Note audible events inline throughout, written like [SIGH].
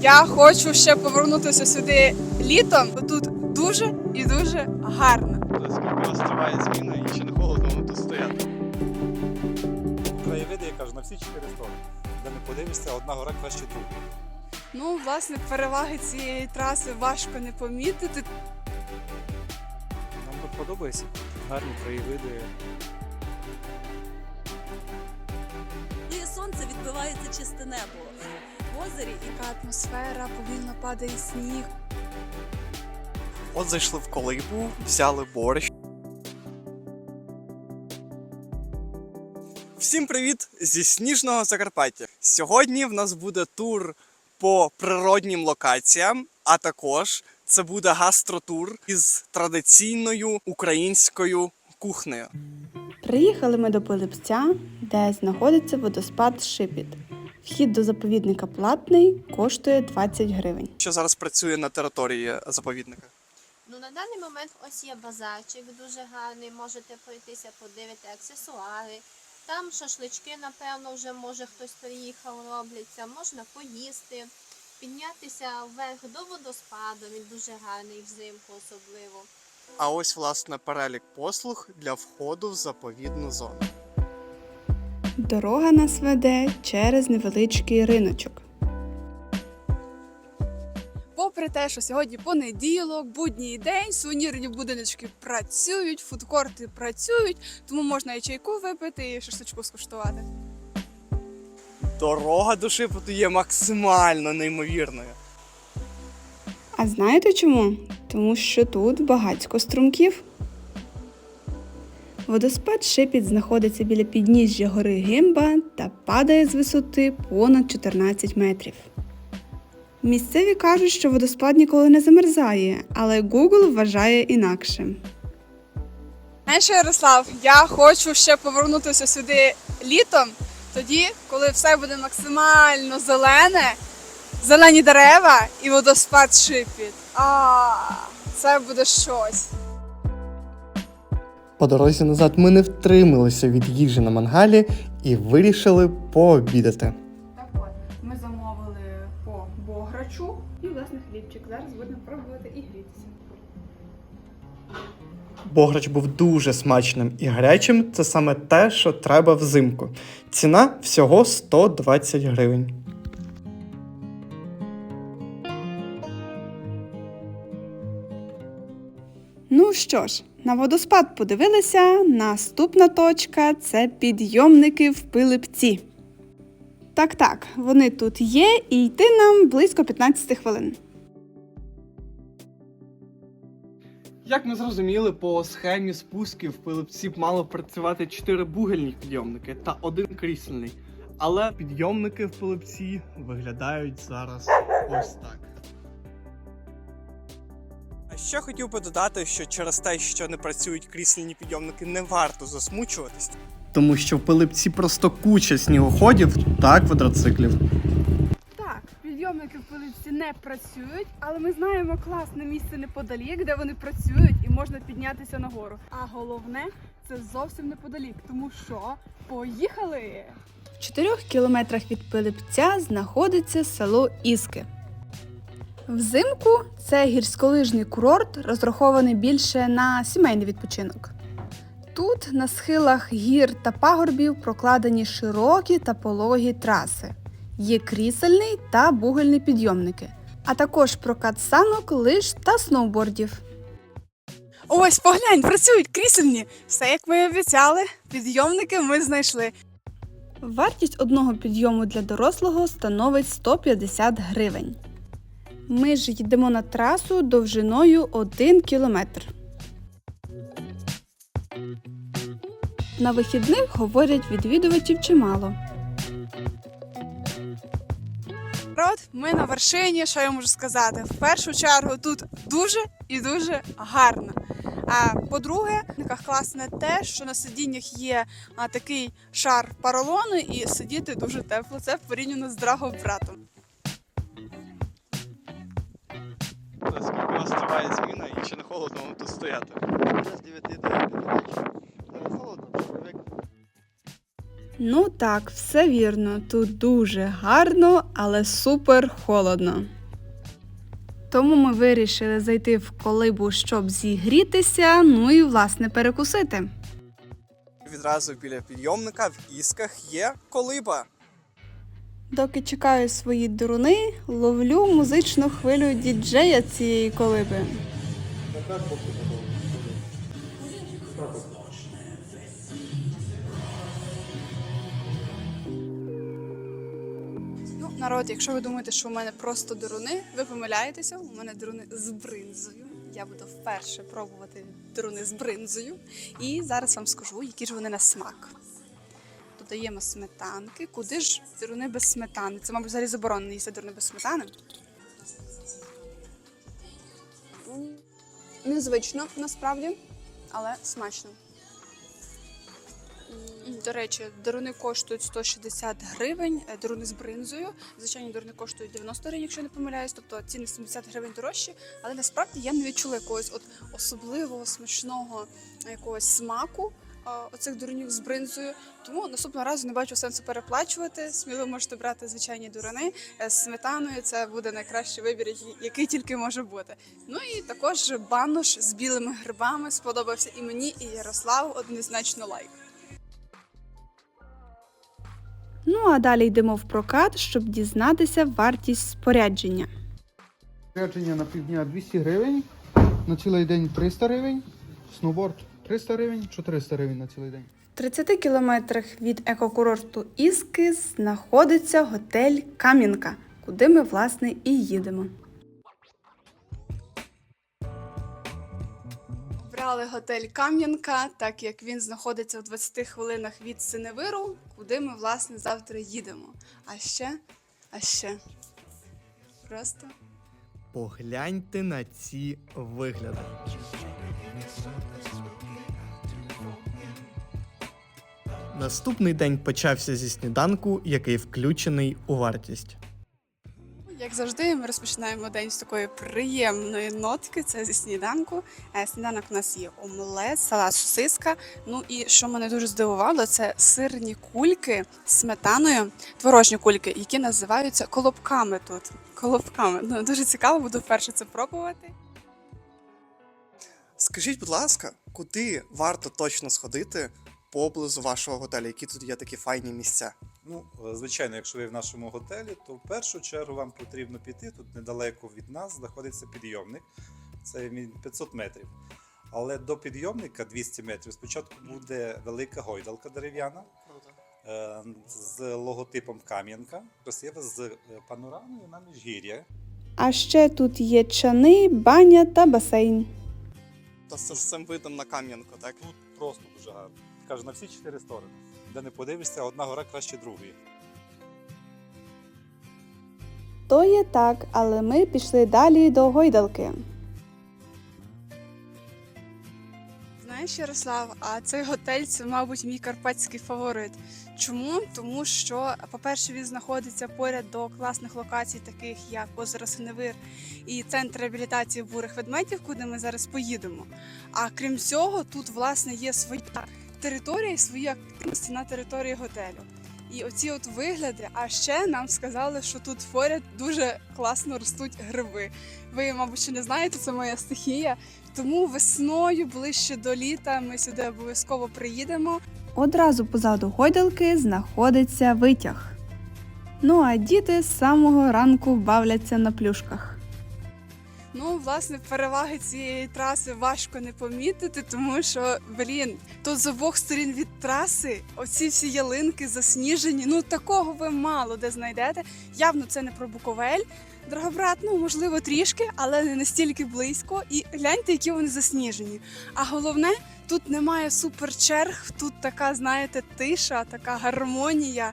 Я хочу ще повернутися сюди літом, бо тут дуже і дуже гарно. Скільки у вас триває зміна і чи не холодно вам тут стояти? краєвиди, я кажу, на всі чотири сторони. Де не подивишся, одна гора краще другої. Ну, власне, переваги цієї траси важко не помітити. Нам тут подобається. Гарні краєвиди. І сонце відбивається чисте небо озері. Яка атмосфера, повільно падає сніг. От зайшли в колибу, взяли борщ. Всім привіт зі сніжного Закарпаття. Сьогодні в нас буде тур по природнім локаціям, а також це буде гастротур із традиційною українською кухнею. Приїхали ми до Пилипця, де знаходиться водоспад Шипіт. Вхід до заповідника платний, коштує 20 гривень. Що зараз працює на території заповідника? Ну на даний момент ось є базарчик дуже гарний. Можете пройтися, подивити аксесуари. Там шашлички, напевно, вже може хтось приїхав, робляться. Можна поїсти, піднятися вверх до водоспаду. Він дуже гарний взимку, особливо. А ось власне перелік послуг для входу в заповідну зону. Дорога нас веде через невеличкий риночок. Попри те, що сьогодні понеділок, будній день, сувенірні будиночки працюють, фудкорти працюють, тому можна і чайку випити, і шашличку скуштувати. Дорога до Шипоту є максимально неймовірною. А знаєте чому? Тому що тут багатько струмків. Водоспад Шипіт знаходиться біля підніжжя гори Гимба та падає з висоти понад 14 метрів. Місцеві кажуть, що водоспад ніколи не замерзає, але Google вважає інакше. Знаєш, Ярослав, я хочу ще повернутися сюди літом, тоді, коли все буде максимально зелене, зелені дерева і водоспад шипіт. А, це буде щось. По дорозі назад ми не втрималися від їжі на мангалі і вирішили пообідати. Так от, ми замовили по бограчу і власне хлібчик. Зараз будемо пробувати і грітися. Бограч був дуже смачним і гарячим. Це саме те, що треба взимку. Ціна всього 120 гривень. Що ж, на водоспад подивилися. Наступна точка це підйомники в Пилипці. Так, так, вони тут є, і йти нам близько 15 хвилин. Як ми зрозуміли, по схемі спусків в Пилипці мало працювати 4 бугельні підйомники та один крісельний. Але підйомники в Пилипці виглядають зараз ось так. Ще хотів би додати, що через те, що не працюють крісельні підйомники, не варто засмучуватись. Тому що в Пилипці просто куча снігоходів та квадроциклів. Так, підйомники в Пилипці не працюють, але ми знаємо класне місце неподалік, де вони працюють і можна піднятися нагору. А головне, це зовсім неподалік, тому що поїхали! В 4 кілометрах від Пилипця знаходиться село Іски. Взимку це гірськолижний курорт, розрахований більше на сімейний відпочинок. Тут на схилах гір та пагорбів прокладені широкі та пологі траси. Є крісельний та бугельний підйомники, а також прокат санок, лиж та сноубордів. Ось, поглянь, працюють крісельні. Все як ми і обіцяли. Підйомники ми знайшли. Вартість одного підйому для дорослого становить 150 гривень. Ми ж йдемо на трасу довжиною 1 кілометр. На вихідних говорять відвідувачів чимало. Народ, ми на вершині, що я можу сказати. В першу чергу тут дуже і дуже гарно. А по-друге, класне те, що на сидіннях є такий шар поролону і сидіти дуже тепло. Це порівняно з драгобратом. Скільки у вас триває зміна і чи не холодно вам тут стояти? З 9 до 5 Не холодно, привик. Ну так, все вірно. Тут дуже гарно, але супер холодно. Тому ми вирішили зайти в колибу, щоб зігрітися, ну і власне перекусити. Відразу біля підйомника в ісках є колиба. Доки чекаю свої дуруни, ловлю музичну хвилю діджея цієї колиби. Ну, народ, якщо ви думаєте, що у мене просто деруни, ви помиляєтеся. У мене деруни з бринзою. Я буду вперше пробувати деруни з бринзою. І зараз вам скажу, які ж вони на смак. Додаємо сметанки. Куди ж деруни без сметани? Це, мабуть, взагалі заборонено їсти деруни без сметани. Незвично насправді, але смачно. До речі, деруни коштують 160 гривень, е, деруни з бринзою. Звичайні деруни коштують 90 гривень, якщо я не помиляюсь, тобто ціни 70 гривень дорожчі, але насправді я не відчула якогось от особливого смачного е, якогось смаку оцих дурунів з бринзою. Тому наступного разу не бачу сенсу переплачувати. Сміло можете брати звичайні дуруни е, з сметаною. Це буде найкращий вибір, який- який тільки може бути. Ну і також банош з білими грибами сподобався і мені, і Ярославу однозначно лайк. Ну а далі йдемо в прокат, щоб дізнатися вартість спорядження. Спорядження на півдня 200 гривень, на цілий день 300 гривень, сноуборд 300 гривень, 400 гривень на цілий день. В 30 кілометрах від екокурорту Іски знаходиться готель Кам'янка, куди ми власне і їдемо. Брали готель Кам'янка, так як він знаходиться в 20 хвилинах від Синевиру, куди ми власне завтра їдемо. А ще, а ще просто Погляньте на ці вигляди. Наступний день почався зі сніданку, який включений у вартість. Як завжди, ми розпочинаємо день з такої приємної нотки. Це зі сніданку. Е, Сніданок у нас є омлет, салат сосиска. Ну і що мене дуже здивувало, це сирні кульки з сметаною, творожні кульки, які називаються колобками тут. Колобками. Ну дуже цікаво, буду вперше це пробувати. Скажіть, будь ласка, куди варто точно сходити поблизу вашого готелю? Які тут є такі файні місця? Ну, е, звичайно, якщо ви в нашому готелі, то в першу чергу вам потрібно піти. Тут недалеко від нас знаходиться підйомник. Це 500 метрів. Але до підйомника 200 метрів спочатку буде велика гойдалка дерев'яна е, з логотипом Кам'янка, красива з е, панорамою на міжгір'я. А ще тут є чани, баня та басейн. З з цим видом на Кам'янку, так? Тут просто дуже гарно. Кажу, на всі чотири сторони. Де не подивишся, одна гора краще другої. То є так, але ми пішли далі до гойдалки. Знаєш, Ярослав, а цей готель це, мабуть, мій карпатський фаворит. Чому? Тому що, по-перше, він знаходиться поряд до класних локацій, таких як озеро Синевир і центр реабілітації бурих ведмедів, куди ми зараз поїдемо. А крім цього, тут власне є своя територія і свої активності на території готелю. І оці от вигляди, а ще нам сказали, що тут поряд дуже класно ростуть гриби. Ви, мабуть, ще не знаєте, це моя стихія. Тому весною, ближче до літа, ми сюди обов'язково приїдемо. Одразу позаду гойдалки знаходиться витяг. Ну а діти з самого ранку бавляться на плюшках. Ну, власне, переваги цієї траси важко не помітити, тому що, блін, тут з обох сторін від траси оці всі ялинки засніжені. Ну такого ви мало де знайдете. Явно це не про Буковель. Драгобрат, ну можливо, трішки, але не настільки близько. І гляньте, які вони засніжені. А головне, тут немає суперчерг, тут така, знаєте, тиша, така гармонія.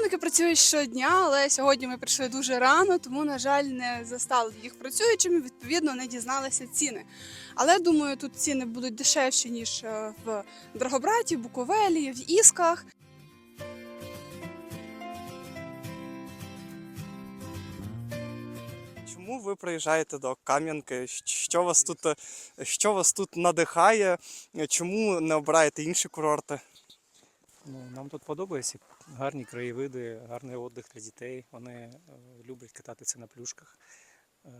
Явники працюють щодня, але сьогодні ми прийшли дуже рано, тому, на жаль, не застали їх працюючими, відповідно, не дізналися ціни. Але думаю, тут ціни будуть дешевші, ніж е, в Драгобраті, Буковелі, в Ісках. Чому Чому ви приїжджаєте до Кам'янки? Що вас тут, е, що вас тут надихає? Чому не обираєте інші курорти? Ну, нам тут подобається гарні краєвиди, гарний віддих для дітей. Вони е, люблять кататися на плюшках. Е,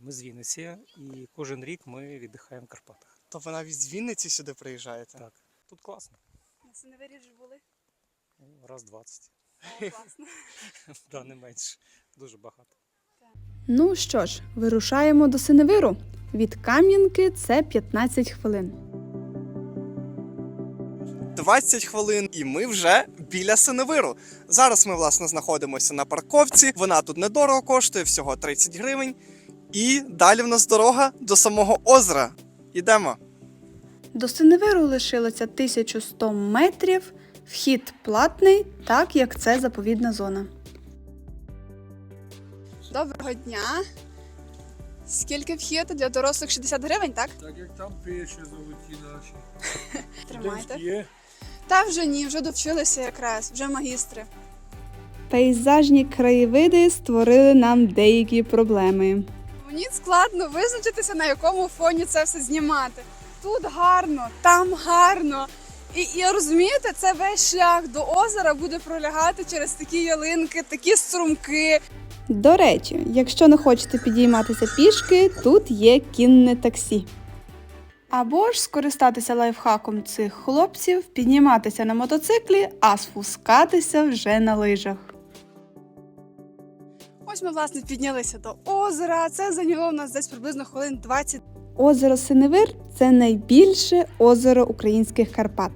ми з Вінниці і кожен рік ми віддихаємо в Карпатах. То ви навіть з Вінниці сюди приїжджаєте? Так, тут класно. На Синевирі ж були. Ну, Раз 20. Класно. [LAUGHS] Да, не менше. Дуже багато. Ну що ж, вирушаємо до Синевиру. Від Кам'янки це 15 хвилин. 20 хвилин, і ми вже біля Синевиру. Зараз ми, власне, знаходимося на парковці. Вона тут недорого коштує, всього 30 гривень. І далі в нас дорога до самого озера. Ідемо. До Синевиру лишилося 1100 метрів. Вхід платний, так як це заповідна зона. Доброго дня. Скільки вхід для дорослих 60 гривень, так? Так як там пише золоті наші. [LAUGHS] Тримайте. Та вже ні, вже довчилися якраз, вже магістри. Пейзажні краєвиди створили нам деякі проблеми. Мені складно визначитися, на якому фоні це все знімати. Тут гарно, там гарно. І, і розумієте, це весь шлях до озера буде пролягати через такі ялинки, такі струмки. До речі, якщо не хочете підійматися пішки, тут є кінне таксі. Або ж скористатися лайфхаком цих хлопців, підніматися на мотоциклі, а спускатися вже на лижах. Ось ми власне піднялися до озера. Це зайняло в нас десь приблизно хвилин 20. Озеро Синевир це найбільше озеро українських Карпат.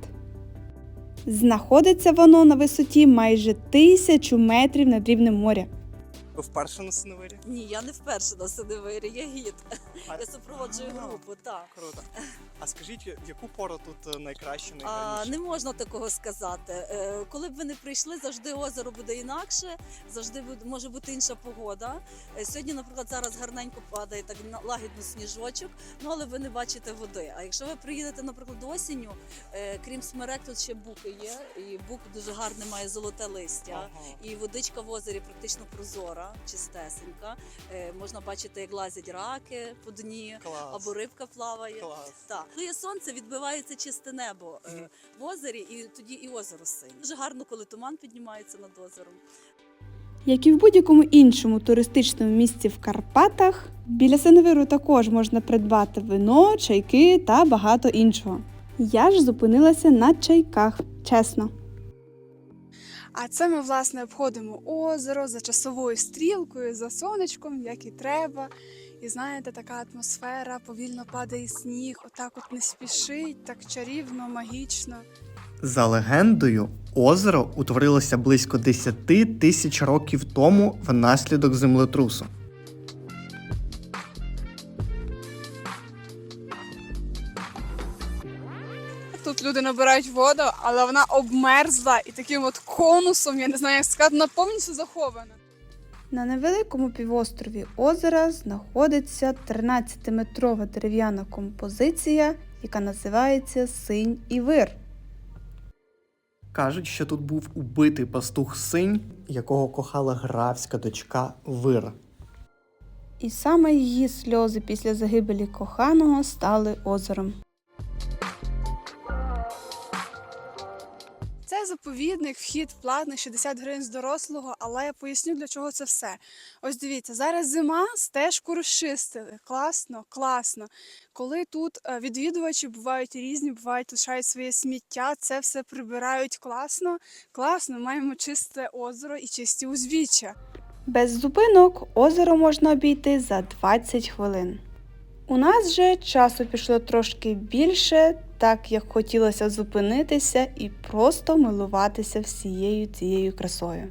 Знаходиться воно на висоті майже тисячу метрів над рівнем моря. Ви вперше на Синевирі? Ні, я не вперше на Синевирі, я гід. А- Я супроводжую Ага. групу, так. Круто. А скажіть, в яку пору тут е, найкраще, А, не можна такого сказати. Е, Коли б ви не прийшли, завжди озеро буде інакше, завжди може бути інша погода. Е, Сьогодні, наприклад, зараз гарненько падає так лагідно сніжочок, ну але ви не бачите води. А якщо ви приїдете, наприклад, осінню, крім смерек, тут ще буки є, і бук дуже гарне має золоте листя. Ага. І водичка в озері практично прозора, чистесенька. Е, Можна бачити, як лазять раки по дні, Клас. або рибка плаває. Клас. Так, коли є сонце, відбивається чисте небо е, в озері, і тоді і озеро синє. Дуже гарно, коли туман піднімається над озером. Як і в будь-якому іншому туристичному місці в Карпатах, біля Синевиру також можна придбати вино, чайки та багато іншого. Я ж зупинилася на чайках, чесно. А це ми власне обходимо озеро за часовою стрілкою, за сонечком, як і треба. І знаєте, така атмосфера, повільно падає сніг, отак от не спішить, так чарівно, магічно. За легендою, озеро утворилося близько 10 тисяч років тому внаслідок землетрусу. Тут люди набирають воду, але вона обмерзла і таким от конусом, я не знаю, як сказати, вона повністю захована. На невеликому півострові озера знаходиться 13-метрова дерев'яна композиція, яка називається Синь і Вир. Кажуть, що тут був убитий пастух синь, якого кохала графська дочка Вира. І саме її сльози після загибелі коханого стали озером. Заповідник, вхід платний 60 гривень з дорослого, але я поясню, для чого це все. Ось дивіться, зараз зима, стежку розчистили. Класно, класно. Коли тут е, відвідувачі бувають різні, бувають лишають своє сміття, це все прибирають класно. Класно, маємо чисте озеро і чисті узвіччя. Без зупинок озеро можна обійти за 20 хвилин. У нас же часу пішло трошки більше, так як хотілося зупинитися і просто милуватися всією цією красою.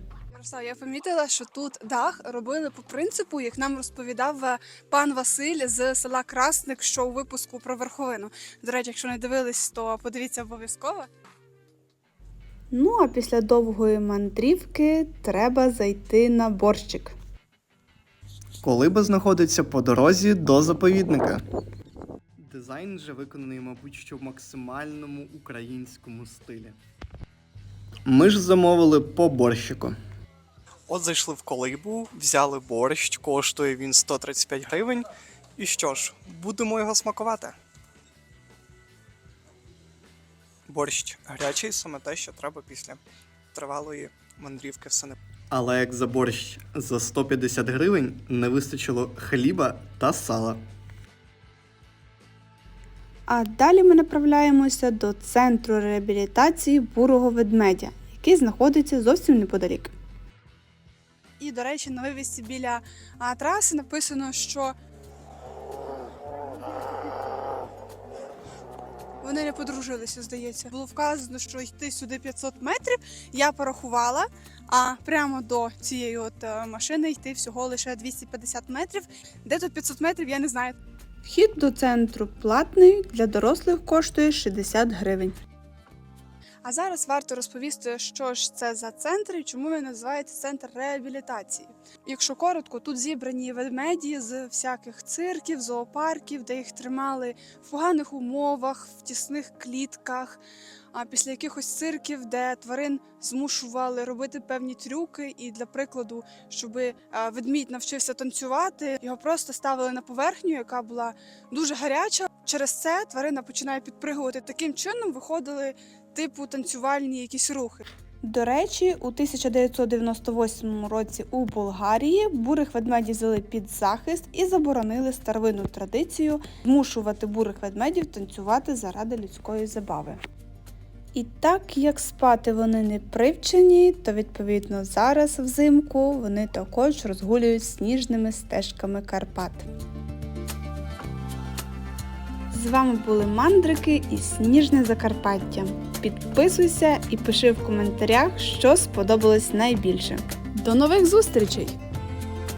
Я помітила, що тут дах робили по принципу, як нам розповідав е, пан Василь з села Красник, що у випуску про верховину. До речі, якщо не дивились, то подивіться обов'язково. Ну а після довгої мандрівки треба зайти на борщик. Колиба знаходиться по дорозі до заповідника. Дизайн же виконаний, мабуть, що в максимальному українському стилі. Ми ж замовили по борщику. От зайшли в колибу, взяли борщ, коштує він 135 гривень. І що ж, будемо його смакувати. Борщ гарячий, саме те, що треба після тривалої мандрівки в Сенеп. Але як за борщ за 150 гривень не вистачило хліба та сала. А далі ми направляємося до центру реабілітації бурого ведмедя, який знаходиться зовсім неподалік. І, до речі, на вивісці біля а, траси написано, що вони не подружилися, здається. Було вказано, що йти сюди 500 метрів. Я порахувала, а прямо до цієї от е, машини йти всього лише 250 метрів. Де тут 500 метрів, я не знаю. Вхід до центру платний, для дорослих коштує 60 гривень. А зараз варто розповісти, що ж це за центр і чому він називається центр реабілітації. Якщо коротко, тут зібрані ведмеді з всяких цирків, зоопарків, де їх тримали в поганих умовах, в тісних клітках. А після якихось цирків, де тварин змушували робити певні трюки, і для прикладу, щоб ведмідь навчився танцювати, його просто ставили на поверхню, яка була дуже гаряча. Через це тварина починає підпригувати. Таким чином виходили типу танцювальні якісь рухи. До речі, у 1998 році у Болгарії бурих ведмедів взяли під захист і заборонили старовинну традицію змушувати бурих ведмедів танцювати заради людської забави. І так як спати вони не привчені, то відповідно зараз взимку вони також розгулюють сніжними стежками Карпат. З вами були мандрики і сніжне Закарпаття. Підписуйся і пиши в коментарях, що сподобалось найбільше. До нових зустрічей!